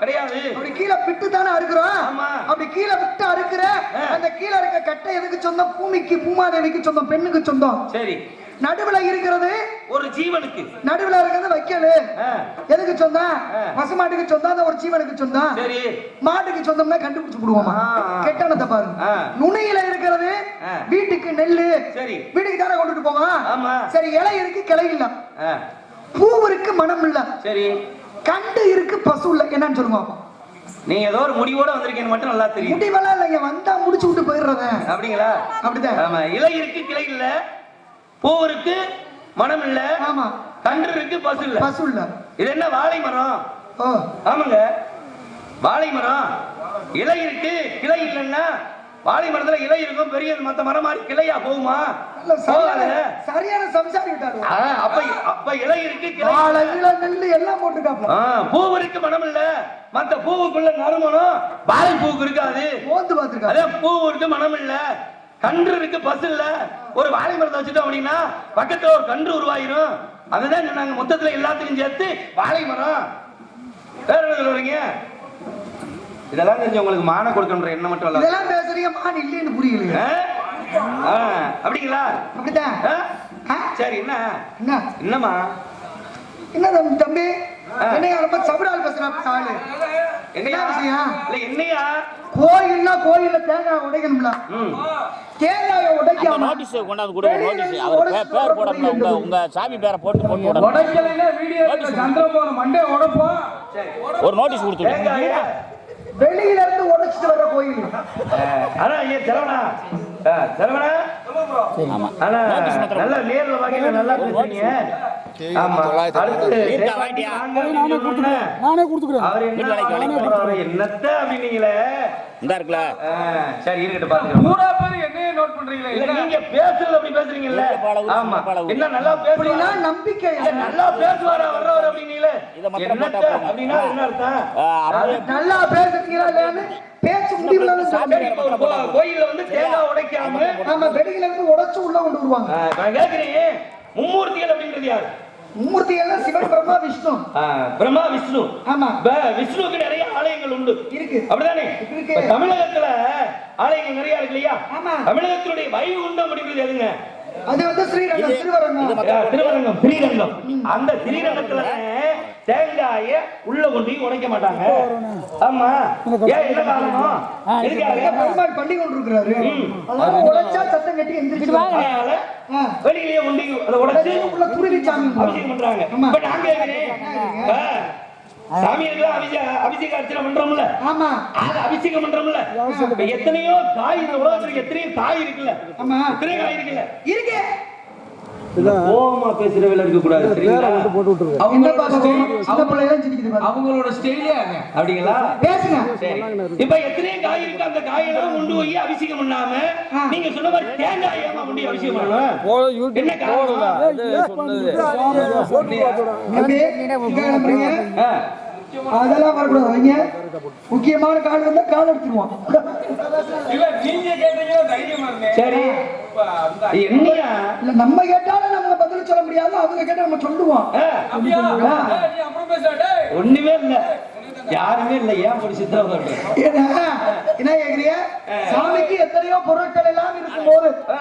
கிடையாது. அப்படி கீழே விட்டு தானே அறுக்கிறோம். அப்படி கீழே விட்டு அறுக்கிற. அந்த கீழே இருக்க கட்டை எதுக்கு சொந்தம்? பூமிக்கு பூமாதேவிக்கு சொந்தம் பெண்ணுக்கு சொந்தம். சரி. நடுவுல இருக்கிறது ஒரு ஜீவனுக்கு. நடுவுல இருக்கிறது வைக்கலு. எதுக்கு சொந்தம். பசுமாட்டுக்கு சொந்தம் ஒரு ஜீவனுக்கு சொந்தம்? சரி. மாட்டுக்கு சொந்தம்னா கண்டுபிடிச்சு விடுவோமா ஆ. கெட்டனத்தை பாருங்க. நுனியில இருக்கிறது. வீட்டுக்கு நெல்லு. சரி. வீட்டுக்கு தானே கொண்டுட்டு போவோம்? ஆமா. சரி இலை இருக்கு கிளை இல்ல. பூ இருக்கு மனம் இல்ல சரி. கண்டு இருக்கு பசு இல்ல என்னன்னு சொல்லுங்க. நீங்க ஏதோ ஒரு முடிவோட வந்திருக்கீங்க மட்டும் நல்லா தெரியும் முடிவெல்லாம் இல்லைங்க வந்தா முடிச்சு விட்டு போயிடுறத அப்படிங்களா? அப்படிதான் ஆமா இலை இருக்கு கிளை இல்ல. பூ இருக்கு மனம் இல்ல. ஆமா. கன்று இருக்கு பசு இல்ல. பசு இல்ல. இது என்ன வாழை மரம்? ஆமாங்க. வாழை மரம். இலை இருக்கு கிளை இல்லைன்னா வாழை மரத்துல இலை இருக்கும் பெரிய மத்த மரம் மாதிரி கிளையா போகுமா? நல்ல சரியான சம்சாரி அப்ப அப்ப இலை இருக்கு நெல்லு எல்லாம் போட்டுக்காப்ல ஆ, பூ இருக்கு மனம் இல்ல. மத்த பூவுக்குள்ள நறுமணம் வாழை பூவுக்கு இருக்காது. மோந்து பாத்துருக்காரு அதே பூ இருக்கு மனம் இல்ல. கன்று இருக்கு பசு இல்ல. ஒரு வாழை மரத்தை வச்சுட்டோம் அப்படின்னா பக்கத்துல ஒரு கன்று உருவாயிரும். அதுதான் சொன்னாங்க மொத்தத்துல எல்லாத்துக்கும் சேர்த்து வாழை மரம். வேற சொல்றீங்க இதெல்லாம் தெரிஞ்சு உங்களுக்கு மான கொடுக்கணுன்ற எண்ணம் மட்டும் இல்ல. இதெல்லாம் பேசுறீங்க மான் இல்லைன்னு புரியலையே. அப்படிங்களா? அப்படிதான் ஆ? ஆ? சரி என்ன? என்ன? என்னம்மா? என்ன தம்பி. என்னையா ரொம்ப சபடால் பேசுறாங்க ஆளு? என்னையா? என்ன விஷயம்? இல்ல என்னையா? கோயில்னா கோயில்ல தேங்காய் உடைக்கணும்ல. ம். தேங்காயை அந்த உடைக்காம நோட்டீஸ் கொண்டாந்து கொடுங்க நோட்டீஸ். அவர் பேர் போடாமல உங்க உங்க சாமி பேரை போட்டு போட்டு உடைக்கலைன்னா வீடியோ சந்திரபோன மண்டே உடைப்போம் சரி. ஒரு நோட்டீஸ் கொடுத்து விடுங்க தேங்காயா வெளியில இருந்து உடைச்சிட்டு வர கோயில் ஆனா ஐயா செலவனா செலவனா ஆமா. ஆனா நல்லா நேர்ல வாங்கிட்டு நல்லா பேசுறீங்க. என்னத்த அப்படின்னீங்களே? சரி இருக்கட்டும் பாத்துக்கலாம். பூரா பேர் என்னைய நோட் பண்றீங்களா? இல்ல என்ன? நீங்க பேசுறது அப்படி பேசுறீங்கல்ல? இல்ல, பல ஊர், ஆமா. பல ஊர். என்ன நல்லா அப்படின்னா பேசுறீங்க நம்பிக்கை இல்ல, நல்லா பேசுவாரா வர்றவர் இதை போட்டா என்ன அர்த்தம்? பேசுறீங்களா பேச்சு முடிவுல கோயில்ல வந்து தேங்காய் உடைக்காம நம்ம வெளியில இருந்து உடைச்சு உள்ள கொண்டு வருவாங்க. நான் கேக்குறேன் மும்மூர்த்திகள் அப்படின்றது யாரு? மூர்த்தி எல்லாம் சிவன் பிரம்மா விஷ்ணு. பிரம்மா விஷ்ணு. ஆமா. இப்ப விஷ்ணுவுக்கு நிறைய ஆலயங்கள் உண்டு. இருக்கு. அப்படிதானே? இருக்கு. தமிழகத்துல ஆலயங்கள் நிறைய இருக்கு இல்லையா? ஆமா. தமிழகத்தினுடைய வைகுண்டம் அப்படின்றது எதுங்க? அது வந்து ஸ்ரீரங்கம் திருவரங்கம். திருவரங்கம் ஸ்ரீரங்கம். அந்த ஸ்ரீரங்கத்துல தேங்காய உள்ள கொண்டு உடைக்க மாட்டாங்க. ஆமா. ஏன் என்ன காரணம்? பெருமாள் பண்ணி கொண்டிருக்கிறாரு அதனால உடைச்சா சத்தம் கட்டி எந்திரிச்சு அதனால ஆ. வெளியிலேயே உண்டி அதை உடைச்சு உள்ள துருவி சாமி அபிஷேகம் பண்றாங்க. சாமியாருக்கு அபிஷேக அர்ச்சனை பண்றோம்ல? ஆமா. அது அபிஷேகம் பண்றோம்ல? எத்தனையோ காய் இந்த உலகத்துல எத்தனையோ காய் இருக்குல்ல? ஆமா. எத்தனை காய் இருக்குல்ல? இருக்கு. கோவமா பேசுறவங்க இருக்க கூடாது. அவங்களோட ஸ்டைலே அப்படிங்களா? பேசுங்க. சரி. இப்ப எத்தனை காய் இருக்கு அந்த காயெல்லாம் கொண்டு போய் அபிஷேகம் பண்ணாம நீங்க சொன்ன மாதிரி தேங்காய் ஏமா கொண்டு போய் அபிஷேகம் பண்ணணும்? என்ன காரணம்? அதெல்லாம் வரக்கூடாது முக்கியமான கால் வந்தா கால் எடுத்துருவான் இல்ல நீங்க கேட்டீங்கன்னா தைரியமா இருந்தேன் சரி. என்னையா இல்ல நம்ம கேட்டாலும் நம்ம பதில் சொல்ல முடியாது அவங்க கேட்டா நம்ம சொல்லுவோம். ஒண்ணுமே இல்ல. யாருமே இல்ல. ஏன் சித்திரவதை பண்ற? என்ன கேக்குறீங்க? சாமிக்கு எத்தனையோ பொருட்கள் எல்லாம் இருக்கும்போது ஆ,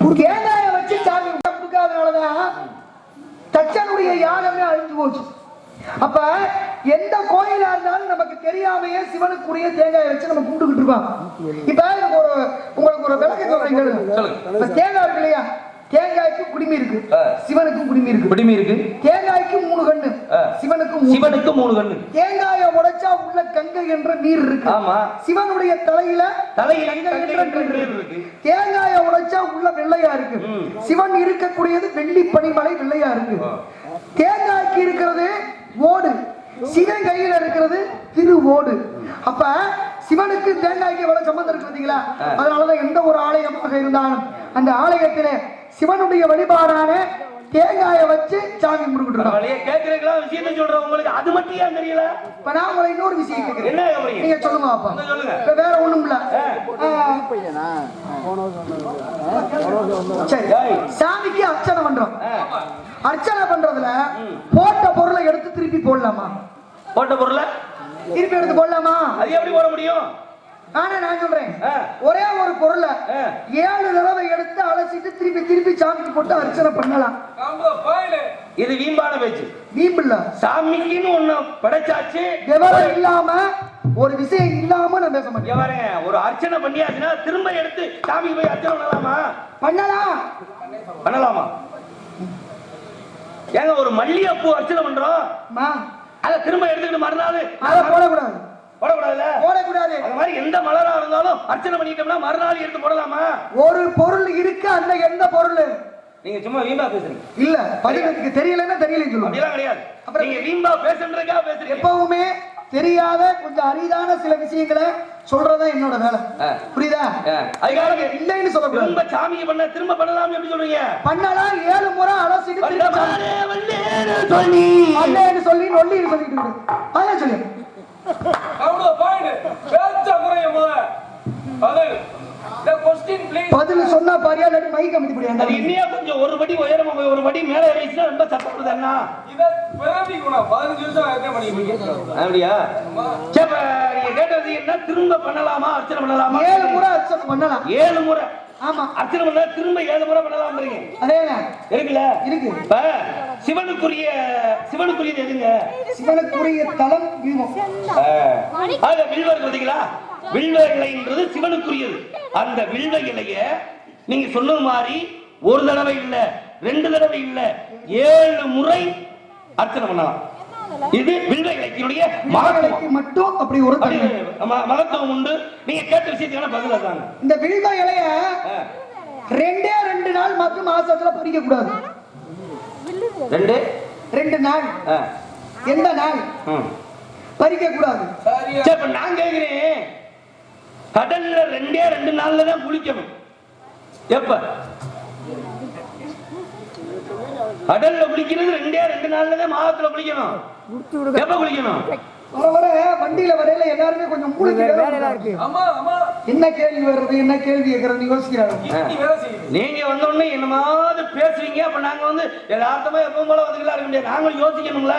ஒரு தேங்காயை வச்சு சாமி கொடுக்காதனாலதான் தச்சனுடைய யாகமே அழிஞ்சு போச்சு. அப்ப எந்த கோயிலா இருந்தாலும் நமக்கு தெரியாமையே சிவனுக்குரிய தேங்காயை வச்சு நம்ம கும்பிட்டுக்கிட்டு இருக்கோம் இப்ப எனக்கு ஒரு உங்களுக்கு ஒரு விளக்கம் சொல்றேன் தேங்காய் இருக்கு இல்லையா? தேங்காய்க்கு குடிமி இருக்கு. சிவனுக்கும் குடிமி இருக்கு. குடிமி இருக்கு. தேங்காய்க்கு மூணு கண்ணு. சிவனுக்கும் மூணு சிவனுக்கு மூணு கண்ணு. தேங்காயை உடைச்சா உள்ள கங்கை என்ற நீர் இருக்கு. ஆமா. சிவனுடைய தலையில தலையில. தேங்காயை உடைச்சா உள்ள வெள்ளையா இருக்கு. சிவன் இருக்கக்கூடியது வெள்ளி பனிமலை வெள்ளையா இருக்கு. தேங்காய்க்கு இருக்கிறது ஓடு. சிவன் கையில இருக்கிறது திரு ஓடு. அப்ப சிவனுக்கு தேங்காய்க்கு எவ்வளவு சம்பந்தம் இருக்கு பாத்தீங்களா அதனாலதான் எந்த ஒரு ஆலயமாக இருந்தாலும் அந்த ஆலயத்திலே சிவனுடைய வழிபாடான தேங்காயை வச்சு சாமி கும்பிட்டு இருக்கோம். பரவாயில்லையே, கேக்குறீங்களா விஷயத்தை சொல்றேன். உங்களுக்கு அது மட்டும் ஏன் தெரியல? இப்ப நான் உங்களை இன்னொரு விஷயம் கேட்கிறேன். நீங்க சொல்லுங்க அப்பா. நீங்க சொல்லுங்க. இப்ப வேற ஒண்ணும் இல்ல. சரி. சாமிக்கு அர்ச்சனை பண்றோம். அர்ச்சனை பண்றதுல போட்ட பொருளை எடுத்து திருப்பி போடலாமா? போட்ட பொருளை? திருப்பி எடுத்து போடலாமா? அது எப்படி போட முடியும்? ஆனா நான் சொல்றேன். ஒரே ஒரு பொருளை ஆ. ஏழு தடவை எடுத்து அலசிட்டு திருப்பி திருப்பி சாமிக்கு போட்டு அர்ச்சனை பண்ணலாம். இது வீம்பான பேச்சு. வீம்பில்ல. சாமிக்குன்னு ஒண்ணு படைச்சாச்சு. விவரம் இல்லாம ஒரு விஷயம் இல்லாம நான் பேச மாட்டேன். ஒரு அர்ச்சனை பண்ணியாச்சுன்னா திரும்ப எடுத்து சாமிக்கு போய் அர்ச்சனை பண்ணலாமா? பண்ணலாம். பண்ணலாமா? ஏங்க ஒரு மல்லிகைப்பூ அர்ச்சனை பண்றோம்? அதை திரும்ப எடுத்துக்கிட்டு மறுநாள் அதை போடக்கூடாது. போடக்கூடாதுல்ல? போடக்கூடாது. அது மாதிரி எந்த மலரா இருந்தாலும் அர்ச்சனை பண்ணிட்டோம்னா மறுநாள் எடுத்து போடலாமா? ஒரு பொருள் இருக்கு அந்த எந்த பொருள்? நீங்க சும்மா வீம்பா பேசுறீங்க. இல்ல பதிலுக்கு தெரியலன்னா தெரியலன்னு சொல்லுவாங்க. அப்படிலாம் கிடையாது. அப்புறம் நீங்க வீம்பா பேசுறதுக்கா பேசுறீங்க. எப்பவுமே தெரியாத கொஞ்சம் அரிதான சில விஷயங்களை சொல்றதா என்னோட வேலை. புரியுதா? அதுக்காக இல்லைன்னு சொல்லக்கூடாது. திரும்ப சாமிக்கு பண்ண திரும்ப பண்ணலாம் எப்படி சொல்றீங்க? பண்ணலாம் ஏழு முறை அலசிட்டு சொல்லி. அல்லேன்னு சொல்லி நொல்லின்னு சொல்லிட்டு இருக்கு. அதான் சொல்லு. காம்போ பாயில பேச்ச குறைய முத பதில். the question please பதில் சொன்னா பாரியா இல்லாட்டி மைக் அமைதி அது முடியாது இன்னியா கொஞ்சம் ஒரு படி உயரமா போய் ஒரு படி மேல ஏறிச்சுன்னா ரொம்ப சத்தப்படுது என்ன? இத பிறவி குணம் பதினஞ்சு நிமிஷம் அர்த்தம் பண்ணிக்கிறீங்க அப்படியா? சரி நீங்க கேட்டது என்ன? திரும்ப பண்ணலாமா? அர்ச்சனை பண்ணலாமா? ஏழு முறை அர்ச்சனை பண்ணலாம். ஏழு முறை. ஆமா. அர்ச்சனை பண்ணா திரும்ப ஏழு முறை பண்ணலாம்ன்றீங்க. அதேதான் இருக்குல்ல? இருக்கு. இப்ப சிவனுக்குரிய சிவனுக்குரியது எதுங்க? சிவனுக்குரிய தலம் வில்வம் இருக்கு பாத்தீங்களா வில்வ இலைன்றது சிவனுக்குரியது. அந்த வில்வ இலைய நீங்க சொன்னது மாதிரி ஒரு தடவை இல்ல ரெண்டு தடவை இல்ல ஏழு முறை அர்ச்சனை பண்ணலாம். இது வில்வ இலக்கியனுடைய மகத்துவம். மட்டும் அப்படி ஒரு மகத்துவம் உண்டு. நீங்க கேட்ட விஷயத்துக்கான பதில் அதாங்க இந்த வில்வ இலைய. ரெண்டே ரெண்டு நாள் மட்டும் மாசத்துல பறிக்க கூடாது. ரெண்டு? ரெண்டு நாள். எந்த நாள். பறிக்க கூடாது. சரியா. சரி, இப்ப நான் கேக்குறேன். கடல்ல ரெண்டே ரெண்டு நாள்ல தான் குளிக்கணும். எப்ப? கடல்ல குளிக்கிறது ரெண்டே ரெண்டு நாள்ல தான் மாதத்துல குளிக்கணும். எப்ப குளிக்கணும்? வர வர வண்டியில வரையில எல்லாருமே கொஞ்சம் மூளைக்கு. அம்மா அம்மா. என்ன கேள்வி வருது என்ன கேள்வி கேட்கறது யோசிக்கிறாங்க நீங்க வந்த உடனே என்னமாவது பேசுவீங்க அப்ப நாங்க வந்து யதார்த்தமா எப்பவும் போல வந்துக்கலாம் இருக்க முடியாது. நாங்களும் யோசிக்கணும்ல.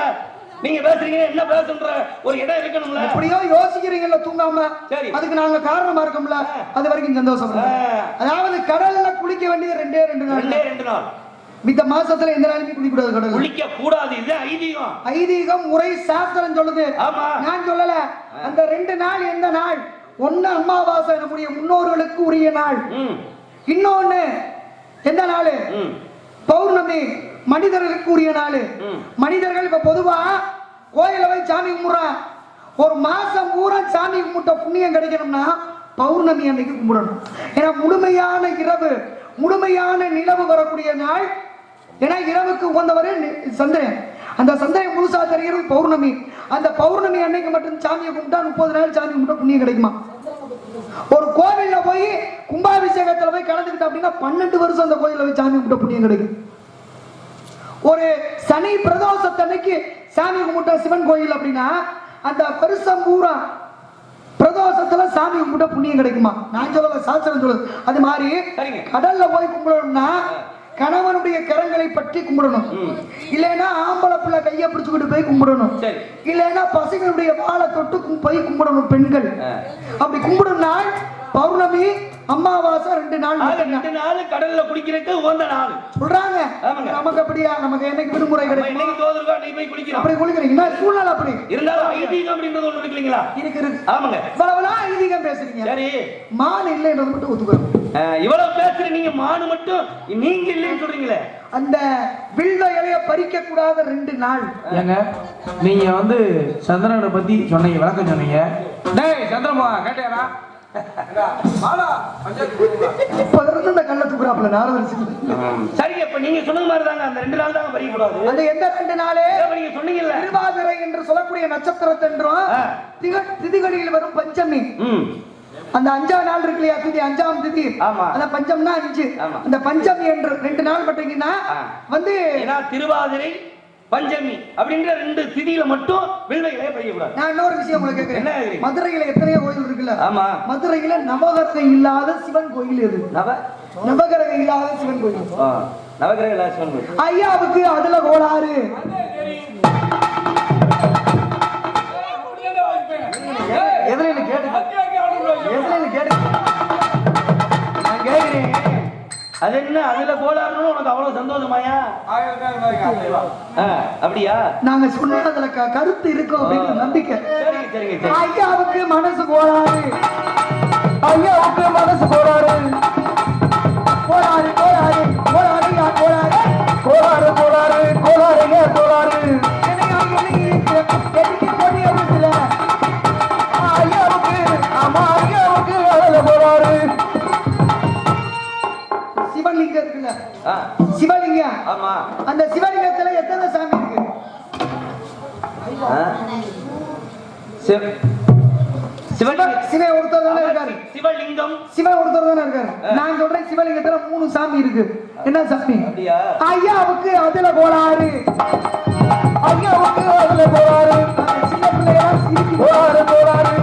நீங்க பேசுறீங்க என்ன பேசுன்ற ஒரு இடம் இருக்கணும்ல. எப்படியோ யோசிக்கிறீங்கல்ல தூங்காம. சரி. அதுக்கு நாங்க காரணமா இருக்கோம்ல அது வரைக்கும் சந்தோஷம். அதாவது கடல்ல குளிக்க வேண்டியது ரெண்டே ரெண்டு நாள். ரெண்டே ரெண்டு நாள். மித்த மாசத்துல எந்த நாளுமே குளிக்க கூடாது கடல்ல. குளிக்க கூடாது இது ஐதீகம். ஐதீகம் முறை சாஸ்திரம் சொல்லுது. ஆமா. நான் சொல்லல. அந்த ரெண்டு நாள் எந்த நாள்? ஒண்ணு அமாவாசை நம்முடைய முன்னோர்களுக்கு உரிய நாள். இன்னொன்னு எந்த நாள்? பௌர்ணமி. மனிதர்களுக்கு உரிய நாள். மனிதர்கள் இப்ப பொதுவா கோயில போய் சாமி கும்பிடுறான் ஒரு மாசம் பூரா சாமி கும்பிட்ட புண்ணியம் கிடைக்கணும்னா பௌர்ணமி அன்னைக்கு கும்பிடணும். ஏன்னா முழுமையான இரவு முழுமையான நிலவு வரக்கூடிய நாள். ஏன்னா இரவுக்கு உகந்தவர் சந்திரன். அந்த சந்திரன் முழுசா தெரிகிறது பௌர்ணமி. அந்த பௌர்ணமி அன்னைக்கு மட்டும் சாமியை கும்பிட்டா முப்பது நாள் சாமி கும்பிட்டா புண்ணியம் கிடைக்குமா? ஒரு கோவில்ல போய் கும்பாபிஷேகத்துல போய் கலந்துக்கிட்ட அப்படின்னா பன்னெண்டு வருஷம் அந்த கோயில்ல போய் சாமி கும்பிட்ட புண்ணியம் கிடைக்கும். ஒரு சனி பிரதோஷத்தன்னைக்கு சாமி கும்பிட்ட சிவன் கோயில் அப்படின்னா அந்த வருஷம் பூரா பிரதோஷத்துல சாமி கும்பிட்ட புண்ணியம் கிடைக்குமா? நான் சொல்லல சாஸ்திரம் சொல்லுது. அது மாதிரி சரிங்க. கடல்ல போய் கும்பிடணும்னா கணவனுடைய கரங்களை பற்றி கும்பிடணும். இல்லைன்னா ஆம்பளை பிள்ளை கையை பிடிச்சுக்கிட்டு போய் கும்பிடணும். சரி. இல்லைன்னா பசங்களுடைய வாழை தொட்டு போய் கும்பிடணும் பெண்கள். அப்படி கும்பிடும் நாள் பௌர்ணமி அமாவாசை ரெண்டு நாள். ரெண்டு நாள் கடல்ல குளிக்கிறதுக்கு உகந்த நாள். சொல்றாங்க. நமக்கு அப்படியா? நமக்கு என்னைக்கு விடுமுறை கிடைக்கும்? இன்னைக்கு தோதுருக்கா நீ போய் குளிக்கிறோம். அப்படி குளிக்கிறீங்க. சூழ்நிலை அப்படி. இருந்தாலும் ஐதீகம் அப்படின்றது ஒண்ணு இருக்கு இல்லைங்களா? இருக்கு இருக்கு. ஆமாங்க. இவ்வளவுலாம் ஐதீகம் பேசுறீங்க. சரி. மான் இல்லைன்றது மட்டும் ஒத்துக்கிறோம் இவ்வளவு பேசுற நீங்க மானு மட்டும் நீங்க இல்லைன்னு சொல்றீங்களே. அந்த வில்வ இலைய பறிக்க கூடாத ரெண்டு நாள். ஏங்க நீங்க வந்து சந்திரனை பத்தி சொன்னீங்க விளக்கம் சொன்னீங்க. டேய் சந்திரமா நாரதர் சரிங்க இப்ப நீங்க சொன்னது மாதிரி தாங்க அந்த ரெண்டு நாள் தாங்க பறிக்க கூடாது அந்த எந்த ரெண்டு நாளே? நீங்க சொன்னீங்கல்ல. திருவாதிரை என்று சொல்லக்கூடிய நட்சத்திரத்தன்றும் ஆ. திக- திதிகளில் வரும் பஞ்சமி. ம். அந்த அஞ்சாம் நாள் இருக்கு இல்லையா திதி அஞ்சாம் திதி. ஆமா. அந்த பஞ்சம்னா அஞ்சு. அந்த பஞ்சமி என்று ரெண்டு நாள் பட்டீங்கன்னா. வந்து திருவாதிரை பஞ்சமி அப்படின்ற ரெண்டு திதியில மட்டும் வில்வைகளே பறிக்க கூடாது நான் இன்னொரு விஷயம் உங்களுக்கு கேட்கிறேன்? மதுரையில எத்தனையோ கோயில் இருக்குல்ல? ஆமா. மதுரையில நவகிரகம் இல்லாத சிவன் கோயில் எது? நவ? நவகிரகம் இல்லாத சிவன் கோயில். நவகிரக லாட்சம் ஐயாவுக்கு அதுல கோளாறு. அது என்ன? அதுல கோளாறுன்னு உனக்கு அவ்வளவு சந்தோஷமாயா? அப்படியா? நாங்க சொன்ன அதுல க- கருத்து இருக்கும் அப்படிங்கிற நம்பிக்கை. ஐயாவுக்கு மனசு கோளாறு. ஐயாவுக்கு மனசு கோளாறு. சிவலிங்கம் ஆமா. அந்த சிவலிங்கத்துல எத்தனை சாமி இருக்கு? சிவலிங்கம். சிவன் ஒருத்தர் தானே இருக்காரு நான் சொல்றேன் சிவலிங்கத்துல மூணு சாமி இருக்கு. என்ன சாமி? ஐயாவுக்கு அதுல கோளாறு ஐயாவுக்கு அதுல கோளாறு சின்ன பிள்ளையா கோளாறு கோளாறு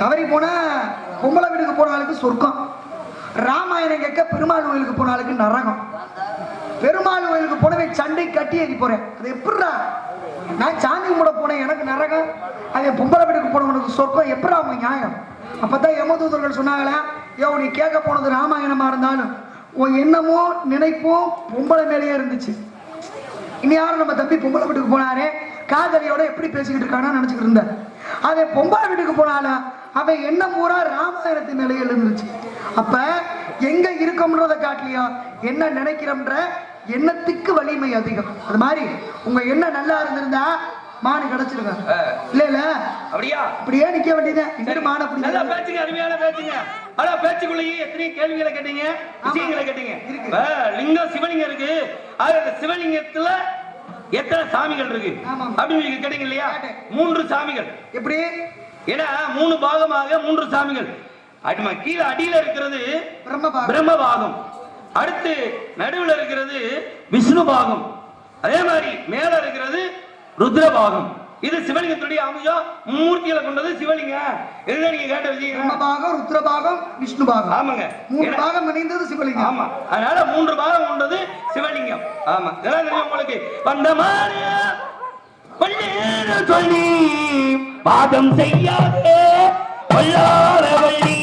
கவரி போனா கும்பல வீட்டுக்கு போன ஆளுக்கு சொர்க்கம். ராமாயணம் கேட்க பெருமாள் கோயிலுக்கு போன ஆளுக்கு நரகம். பெருமாள் கோயிலுக்கு போனவன் சண்டை கட்டி ஏறி போறேன். அது எப்படிடா? நான் சாமி கும்பிட போனேன் எனக்கு நரகம். அவன் பொம்பளை வீட்டுக்கு போனவனுக்கு சொர்க்கம். எப்படா அவங்க நியாயம்? அப்பதான் யமதூதர்கள் சொன்னாங்களே யோ நீ கேட்க போனது ராமாயணமா இருந்தாலும் உன் எண்ணமும் நினைப்பும் பொம்பளை மேலேயே இருந்துச்சு. இனி யாரும் நம்ம தம்பி பொம்பளை வீட்டுக்கு போனாரே? காதலியோட எப்படி பேசிக்கிட்டு இருக்கானா நினைச்சுக்கிட்டு இருந்தேன். அவன் பொம்பளை வீட்டுக்கு போனாலும் அவன் என்ன பூரா ராமாயணத்தின் நிலையில் இருந்துச்சு அப்ப எங்க இருக்கோம்ன்றதை காட்டலையும் என்ன நினைக்கிறோம்ன்ற எண்ணத்துக்கு வலிமை அதிகம். அது மாதிரி உங்க எண்ணம் நல்லா இருந்திருந்தா மானு கிடைச்சிருங்க இல்ல இல்ல. அப்படியா? இப்படியே நிக்க வேண்டியதான் இன்னும் மான நல்லா பிடிக்காது பேச்சுங்க அருமையான பேச்சுங்க. ஆனா பேச்சுக்குள்ளேயே எத்தனை கேள்விகளை கேட்டீங்க விஷயங்களை கேட்டீங்க. லிங்கம் சிவலிங்கம் இருக்கு. அது சிவலிங்கத்துல எத்தனை சாமிகள் இருக்கு. அப்படின்னு கேட்டீங்க இல்லையா. மூன்று சாமிகள். எப்படி? ஏன்னா மூணு பாகமாக மூன்று சாமிகள். அடிமா கீழே அடியில இருக்கிறது பிரம்ம பாகம். அடுத்து நடுவுல இருக்கிறது விஷ்ணு பாகம். அதே மாதிரி மேல இருக்கிறது ருத்ர பாகம். இது சிவலிங்கத்துடைய அம்சம் மூர்த்தியில கொண்டது சிவலிங்கம் இதுதான் நீங்க கேட்ட விஷயம்? பிரம்மபாகம் ருத்ரபாகம் விஷ்ணு பாகம். ஆமாங்க. மூணு பாகம் இணைந்தது சிவலிங்கம். ஆமா. அதனால மூன்று பாகம் கொண்டது சிவலிங்கம். ஆமா. இதெல்லாம் தெரியும் உங்களுக்கு. வந்த மாதிரி சொல்லி பாதம் செய்யாதே கொள்ளாத வள்ளி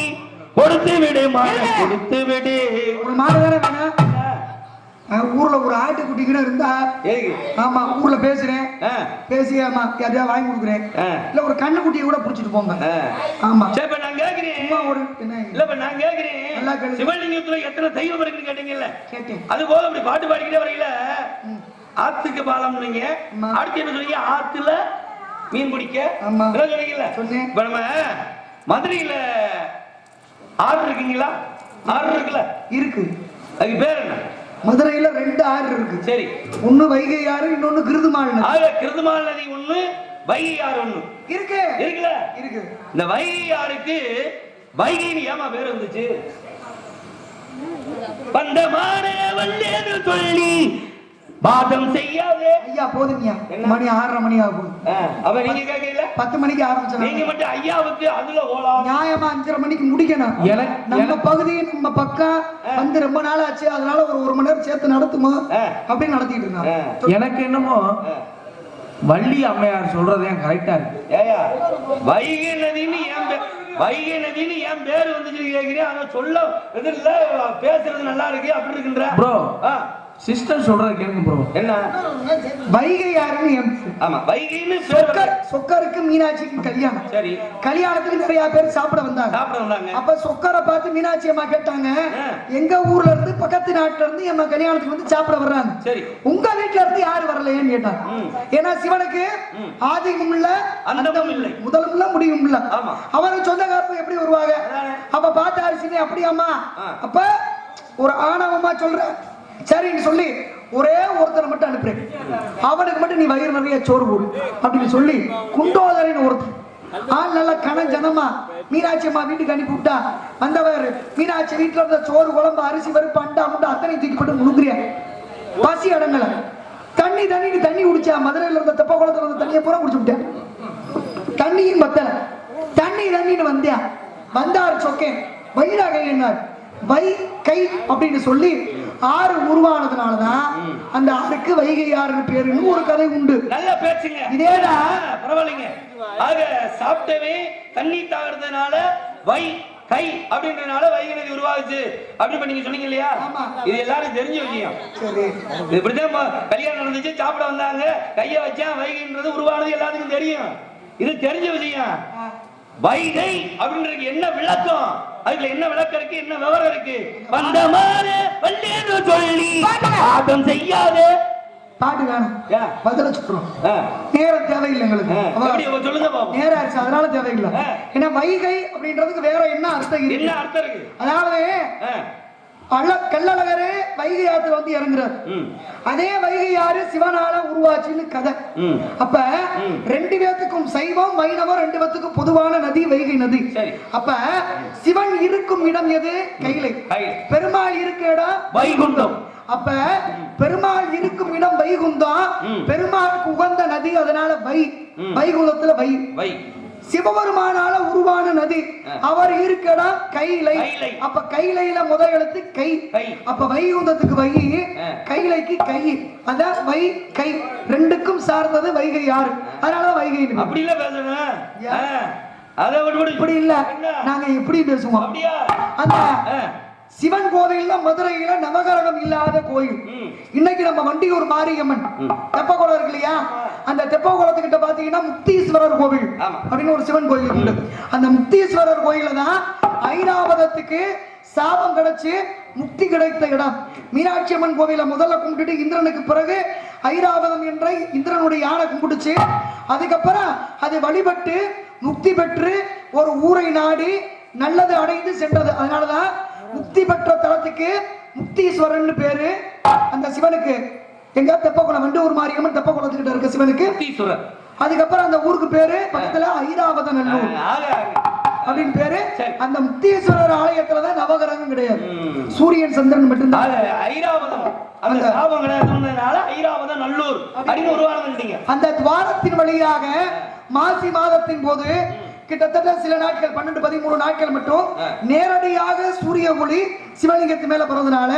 கொடுத்து விடு மான கொடுத்து விடு ஒரு தானே வேணும்? அஹ் ஊர்ல ஒரு ஆட்டுக்குட்டி கூட இருந்தா ஆமா ஊர்ல பேசுறேன். பேசி ஆமா யாரையா வாங்கி கொடுக்குறேன். இல்ல ஒரு கண்ணுக்குட்டியை கூட புடிச்சிட்டு போங்க. ஆமா. சரி நான் கேக்குறேன். சும்மா ஒரு என்ன? இல்ல நான் கேக்குறேன். நல்லா கேளு. சிவலிங்கத்துல எத்தனை தெய்வம் இருக்குன்னு கேட்டீங்கல்ல? கேட்டேன். அது போல இப்படி பாட்டு பாடிக்கிட்டே ம். ஆத்துக்கு பாலம் நீங்க. அடுத்து என்ன சொன்னீங்க? ஆத்துல மீன் பிடிக்க. ஆமா. சொன்னீங்கல்ல? சொன்னேன். இப்ப நம்ம மதுரையில ஆறு இருக்குங்களா? ஆறு இருக்குல்ல? இருக்கு. அதுக்கு பேர் என்ன? மதுரையில ரெண்டு ஆறு இருக்கு. சரி. ஒண்ணு வைகை ஆறு இன்னொன்னு கிருதுமாள் நதி. ஆக கிருதுமால் நதி ஒண்ணு வைகை ஆறு ஒண்ணு. இருக்கு. இருக்குல்ல? இருக்கு. இந்த வைகை ஆறுக்கு வைகைன்னு ஏமா பேர் வந்துச்சு? வந்தமான வல்லேன்னு சொல்லி பாதம் செய்யாதே. ஐயா போதுங்கய்யா? மணி ஆறரை மணி ஆகும். அவ நீங்க கேட்கல பத்து மணிக்கு நீங்க ஆரம்பிச்சாங்க மட்டும் ஐயாவுக்கு அதுல ஓலா. நியாயமா அஞ்சரை மணிக்கு முடிக்கணும். எனக்கு- நம்ம பகுதி நம்ம பக்கம் வந்து ரொம்ப நாள் ஆச்சு அதனால ஒரு ஒரு மணி நேரம் சேர்த்து நடத்துமா. அப்படின்னு நடத்திட்டு இருந்தாங்க. எனக்கு என்னமோ வள்ளி அம்மையார் சொல்றது ஏன் கரெக்டா இருக்கு? ஏயா வைகை நதின்னு ஏன் வைகை நதின்னு ஏன் பேர் வந்துச்சு கேக்குறேன் ஆனா சொல்ல இது இல்ல பேசுறது நல்லா இருக்கு. அப்படி இருக்குன்ற. ப்ரோ சிஸ்டர் சொல்றது கேளுங்க ப்ரோ என்ன? வைகை யாருன்னு என் ஆமா வைகைன்னு சொக்கர் சொக்கருக்கு மீனாட்சிக்கு கல்யாணம். சரி. கல்யாணத்துக்கு நிறைய பேர் சாப்பிட வந்தாங்க. சாப்பிட வந்தாங்க. அப்ப சொக்கரை பார்த்து மீனாட்சி அம்மா கேட்டாங்க. எங்க ஊர்ல இருந்து பக்கத்து நாட்டுல இருந்து எம்ம கல்யாணத்துக்கு வந்து சாப்பிட வர்றாங்க. சரி. உங்க வீட்ல இருந்து யாரு வரலையேன்னு கேட்டாங்க. ஏன்னா சிவனுக்கு ம். ஆதியும் இல்ல அந்தமும் இல்லை. முதலும் இல்ல முடிவும் இல்ல. அவருக்கு சொந்தக்காரங்க எப்படி வருவாங்க. அப்ப பார்த்த அரிசி அப்படியாம்மா? ஆ. அப்ப ஒரு ஆணவமா சொல்ற சரின்னு சொல்லி ஒரே ஒருத்தரை மட்டும் அனுப்புறேன். அவனுக்கு மட்டும் நீ வயிறு நிறைய சோறு போடு அப்படின்னு சொல்லி குண்டோதரின் ஒருத்தர் ஆள் நல்ல கன ஜனமா மீனாட்சி அம்மா வீட்டுக்கு அனுப்பி விட்டா வந்தவர் மீனாட்சி வீட்டுல இருந்த சோறு குழம்பு அரிசி வரும் அண்டா முண்டா அத்தனை தூக்கி போட்டு முழுங்குறியா? பசி அடங்கல. தண்ணி தண்ணிக்கு தண்ணி குடிச்சா மதுரையில இருந்த தெப்ப குளத்துல இருந்த தண்ணியை பூரா குடிச்சு விட்டேன். தண்ணியும் பத்தல. தண்ணி தண்ணின்னு வந்தேன் வந்தார் சொக்கேன். வயிறாக என்னார்? வை கை அப்படின்னு சொல்லி ஆறு உருவானதுனாலதான் அந்த ஆறுக்கு வைகை ஆறுன்னு பேருன்னு ஒரு கதை உண்டு. நல்ல பேச்சுங்க. இதேடா. பரவாயில்லைங்க. ஆக சாப்பிட்டவே தண்ணி தாகிறதுனால வை கை அப்படின்றனால வைகை நதி உருவாகுச்சு. அப்படி இப்ப நீங்க சொன்னீங்க இல்லையா. இது எல்லாரும் தெரிஞ்ச விஷயம். இப்படிதான் கல்யாணம் நடந்துச்சு சாப்பிட வந்தாங்க கைய வச்சா வைகைன்றது உருவானது எல்லாத்துக்கும் தெரியும். இது தெரிஞ்ச விஷயம். வைகை அப்படின்றது என்ன விளக்கம்? அதுல என்ன விளக்கம் இருக்கு என்ன விவரம் இருக்கு? வந்த மாதிரி வல்லேன்னு சொல்லி பாதம் செய்யாதே. பாட்டு வேணும் ஏன்? பதில சொல்றோம். நேரம் தேவையில்லை எங்களுக்கு. சொல்லுங்க நேரம் ஆச்சு அதனால தேவையில்லை. ஏன்னா வைகை அப்படின்றதுக்கு வேற என்ன அர்த்தம் என்ன அர்த்தம் இருக்கு? அதாவது ஆ, அள்ள கள்ளழகரே வைகை ஆத்துல வந்து இறங்குறாரு. அதே வைகை ஆறு சிவனால உருவாச்சுன்னு கதை. அப்ப. ரெண்டு பேத்துக்கும் சைவம் வைணவம் ரெண்டு பேத்துக்கும் பொதுவான நதி வைகை நதி. அப்ப சிவன் இருக்கும் இடம் எது? கைலை. பெருமாள் இருக்க இடம்? வைகுண்டம். அப்ப பெருமாள் இருக்கும் இடம் வைகுந்தம். ம். பெருமாளுக்கு உகந்த நதி அதனால வை. ம். வைகுந்தத்துல வை. வை. சிவபெருமானால உருவான நதி. அவர் இருக்க இடம் கைலை. அப்ப கைலையில முதல் எழுத்து கை. அப்ப வைகுந்தத்துக்கு வை. கைலைக்கு கை. அதான் வை கை. ரெண்டுக்கும் சார்ந்தது வைகை யாரு? அதனால வைகை. அப்படி இல்ல விட்டு இப்படி இல்ல? நாங்க எப்படி பேசுவோம். அப்படியா? அந்த சிவன் கோவில்ல மதுரையில நவகரகம் இல்லாத கோயில். இன்னைக்கு நம்ம வண்டியூர் மாரியம்மன். ம். தெப்பக்குளம் இருக்கு இல்லையா? அந்த தெப்பக்குளத்துக்கிட்ட பாத்தீங்கன்னா முக்தீஸ்வரர் கோவில். அப்படின்னு ஒரு சிவன் கோயில் உண்டு. அந்த முக்தீஸ்வரர் கோயில தான் ஐராவதத்துக்கு சாபம் கிடைச்சு முக்தி கிடைத்த இடம். மீனாட்சி அம்மன் கோவில முதல்ல கும்பிட்டுட்டு இந்திரனுக்கு பிறகு ஐராவதம் என்ற இந்திரனுடைய யானை கும்பிட்டுச்சு. அதுக்கப்புறம் அதை வழிபட்டு முக்தி பெற்று ஒரு ஊரை நாடி நல்லது அடைந்து சென்றது. அதனாலதான் முக்தி பெற்ற தலத்துக்கு முக்தீஸ்வரன் பேரு. அந்த சிவனுக்கு. எங்க தெப்பக்குளம் வண்டூர் மாரியம்மன் தெப்பக்குளத்துக்கிட்ட இருக்க சிவனுக்கு. அதுக்கப்புறம் அந்த ஊருக்கு பேரு பக்கத்துல ஐராவத நல்லூர். அப்படின்னு பேரு. அந்த முக்தீஸ்வரர் ஆலயத்துல தான் நவகிரகம் கிடையாது. சூரியன் சந்திரன் மட்டும்தான். ஐராவதம். அந்த சாபம் ஐராவதம் நல்லூர். அப்படின்னு உருவானதுட்டீங்க அந்த துவாரத்தின் வழியாக மாசி மாதத்தின் போது கிட்டத்தட்ட சில நாட்கள் பன்னெண்டு பதிமூணு நாட்கள் மட்டும். நேரடியாக சூரிய ஒளி சிவலிங்கத்து மேல பிறந்தனால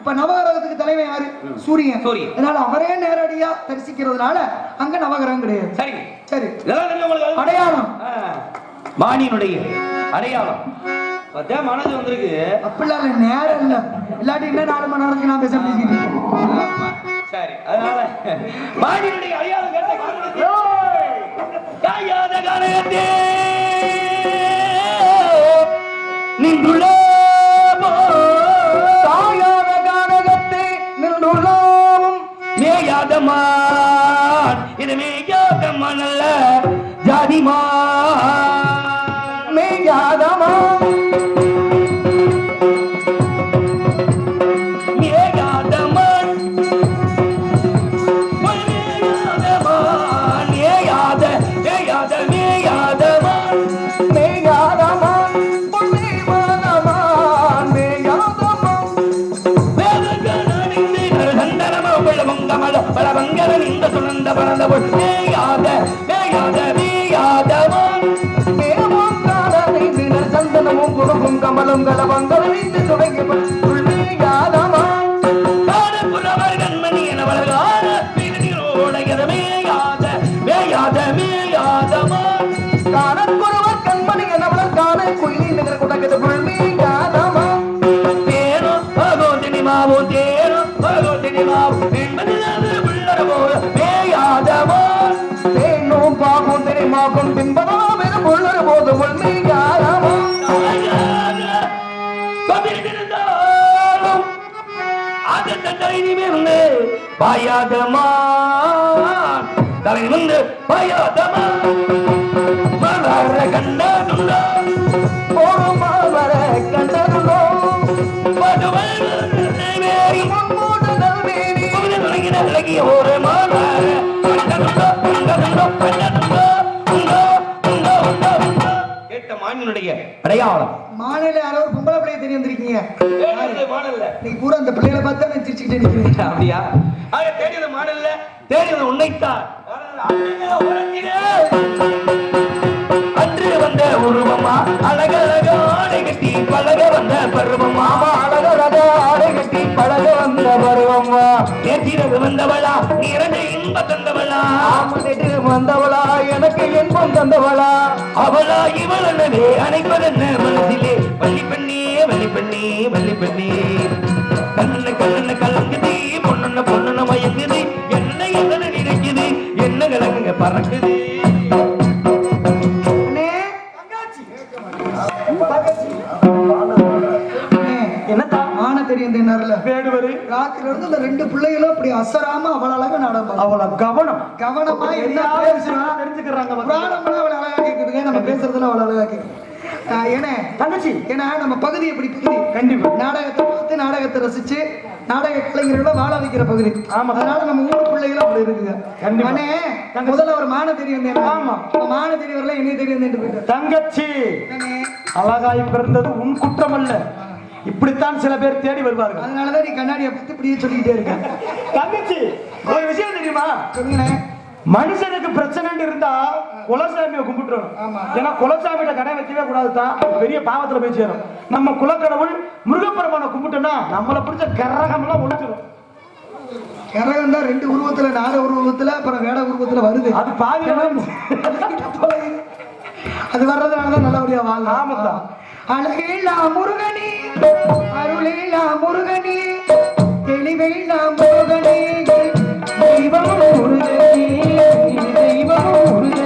இப்ப நவகிரகத்துக்கு தலைமை யாரு? சூரியன். சூரியன். அதனால அவரே நேரடியா தரிசிக்கிறதுனால அங்க நவகிரகம் கிடையாது. சரி. உங்களுக்கு அடையாளம். மானியனுடைய அடையாளம். பார்த்தா மனது வந்திருக்கு. அப்படிலாம் இல்ல நேரம் இல்ல. இல்லாட்டி இன்னும் நாலு மணி நேரத்துக்கு நான் பேச. சரி அதனால மானியனுடைய அடையாளம் கேட்ட காரணத்தை காயாத காரணத்தே யாதமான் இது யாதமான் அல்ல ஜாதிமான் யாதமான் மேயாதமா தேனும் பாகும் தெரிமாகும் பின்பதாம் என புள்ளர் போது உண்மை பாயாதமா தலை வந்து பாயாதமா மலர கண்டதுண்டா? ஒரு மாவர கண்டதுண்டோ? அழகிய ஒரு மானினுடைய அடையாளம். மாலையில யாரோ ஒரு பொம்பளை பிள்ளைய தெரிய வந்திருக்கீங்க. இன்னைக்கு பூரா அந்த பிள்ளைகளை பார்த்தா நான் சிரிச்சுக்கிட்டே நிற்கிறேன் அப்படியா? ஆக தேடியது மாடல்ல தேடியது உன்னைத்தான். அன்று வந்த உருவமா அழகழக ஆடை கட்டி பழக வந்த பருவமா அழகழக ஆடை கட்டி பழக வந்த பருவம்மா நேற்றிரவு வந்தவளா நிறைந்த இன்ப தந்தவளா. வந்தவளா எனக்கு இன்பம் தந்தவளா. அவளா இவளனவே அனைவரன்ன மனதிலே? வள்ளி பெண்ணே வள்ளி பண்ணி வள்ளி பண்ணி. கண்ணன கண்ணன கலங்குது பொண்ணன பொண்ணன மயங்குது. என்ன என்ன நினைக்குது என்ன கலங்குங்க பறக்குது? ராத்திரில இருந்து இந்த ரெண்டு பிள்ளைகளும் அப்படி அசராம அவள் அழகா நாடகம் அவள கவனம். கவனமா என்ன தெரிஞ்சுக்கிறாங்க புராணம்லாம் அவளை அழகா கேக்குதுங்க நம்ம பேசுறதுல அவளை அழகா கேக்குது. ஏன்னா தங்கச்சி. ஏன்னா நம்ம பகுதி எப்படி பகுதி கண்டிப்பா. நாடகத்தை பார்த்து நாடகத்தை ரசிச்சு நாடக கலைஞர்களை வாழ வைக்கிற பகுதி. ஆமா. அதனால நம்ம ஊர் பிள்ளைகளும் அப்படி இருக்குங்க. கண்டிப்பா. முதல்ல ஒரு மான தெரியும் ஆமா. மான தெரியவரில் என்னைய தெரியும் தங்கச்சி. அழகாய் பிறந்தது உன் குற்றம் அல்ல இப்படித்தான் சில பேர் தேடி வருவார்கள். அதனாலதான் நீ கண்ணாடியை பார்த்து இப்படியே சொல்லிக்கிட்டே இருக்க. தங்கச்சி ஒரு விஷயம் தெரியுமா? சொல்லுங்கண்ணே மனுஷனுக்கு பிரச்சனை இருந்தா குலசாமியை கும்பிட்டுறணும். ஆமா. ஏன்னா குலசாமியில கடை வைக்கவே கூடாது தான் பெரிய பாவத்துல போய் சேரும். நம்ம குலக்கடவுள் முருகப்பெருமானை கும்பிட்டோம்னா நம்மளை பிடிச்ச கரகம் எல்லாம் ஒழிச்சிடும் கரகம் தான் ரெண்டு உருவத்துல நாலு உருவத்துல அப்புறம் வேட உருவத்துல வருது. அது பாதி அது வர்றதுனாலதான் நல்லபடியா வாழலாம் ஆமாத்தா. அழகேலா முருகனே அருளேலா முருகனே தெளிவேலா முருகனே தெய்வம் முருகனே தெய்வம் முருகனே.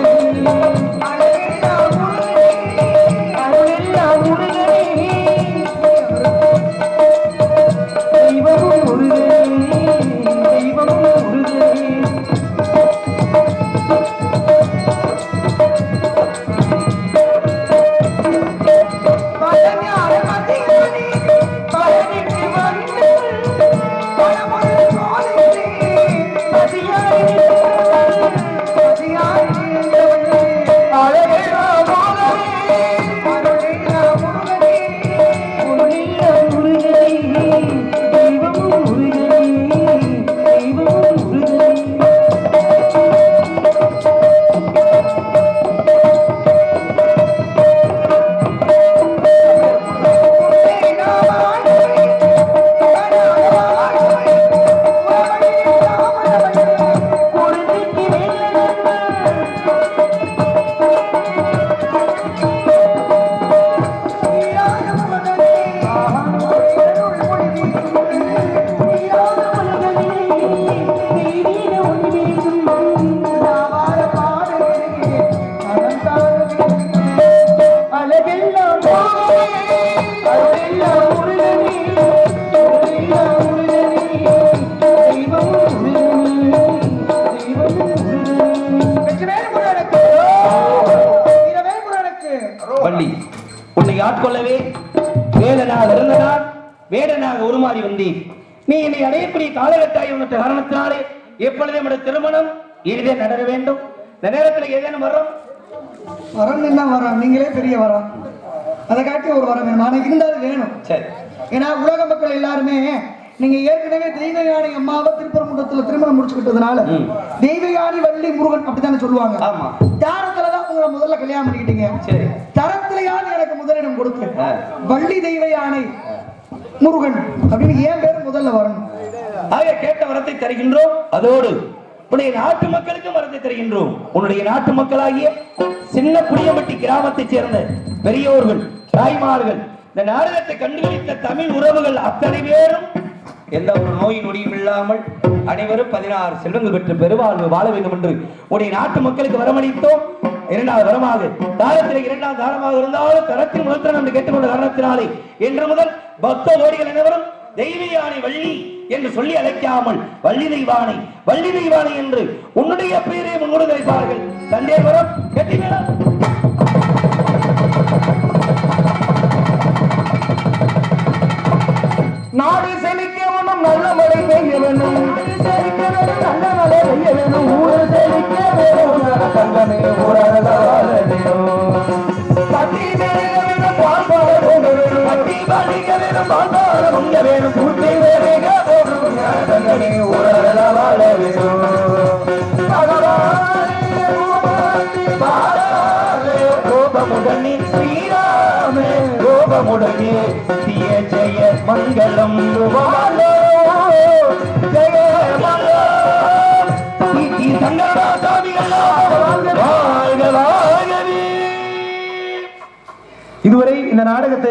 வரம் என்ன வரம். நீங்களே பெரிய வரம். அதை காட்டி ஒரு வரம் வேணும். ஆனால் இருந்தாலும் வேணும். சரி. ஏன்னா உலக மக்கள் எல்லாருமே நீங்க ஏற்கனவே தெய்வ யானை அம்மாவை திருப்பரங்குன்றத்துல திருமணம் முடிச்சுக்கிட்டதுனால. தெய்வ யானை வள்ளி முருகன் அப்படித்தானே சொல்லுவாங்க. ஆமா. தாரத்துலதான் உங்களை முதல்ல கல்யாணம் பண்ணிக்கிட்டீங்க. சரி. தரத்திலையாவது எனக்கு முதலிடம் கொடுத்து. வள்ளி தெய்வ யானை முருகன் அப்படின்னு ஏன் பேர் முதல்ல வரணும்? ஆக கேட்ட வரத்தை தருகின்றோம். அதோடு உன்னுடைய நாட்டு மக்களுக்கும் வரத்தை தருகின்றோம். உன்னுடைய நாட்டு மக்களாகிய சின்ன புளியம்பட்டி கிராமத்தைச் சேர்ந்த பெரியோர்கள் தாய்மார்கள் இந்த நாடகத்தை கண்டுபிடித்த தமிழ் உறவுகள் அத்தனை பேரும் எந்த ஒரு நோய் நொடியும் இல்லாமல் அனைவரும் பதினாறு செல்வங்கள் பெற்று பெருவாழ்வு வாழ வேண்டும் என்று உடைய நாட்டு மக்களுக்கு வரமளித்தோம். இரண்டாவது வரமாக தாரத்தில் இரண்டாவது தாரமாக இருந்தாலும் தரத்தில் முதல் தரம் என்று கேட்டுக்கொண்ட காரணத்தினாலே இன்று முதல் பக்த கோடிகள் அனைவரும் தெய்வ யானை வள்ளி என்று சொல்லி அழைக்காமல் வள்ளி தெய்வானை வள்ளி தெய்வானை என்று உன்னுடைய பெயரை முன்னோடு அழைப்பார்கள் தந்தை வரம் கெட்டி மேளம். நாடு செழிக்க வேணும் நல்ல மழை பெய்ய வேணும் நாடு செழிக்க வேணும் நல்ல மழை பெய்ய வேணும் ஊரு செழிக்க வேணும் தங்கமே ஊரக வாழ வேணும் வேணும் பட்டி வேணும் வேணும் வாழ வேணும் கோபமுடனே ஸ்ரீராமே கோபமுடனே ஜெய மங்களம் ஜெய மங்களம் இந்த நாடகத்தை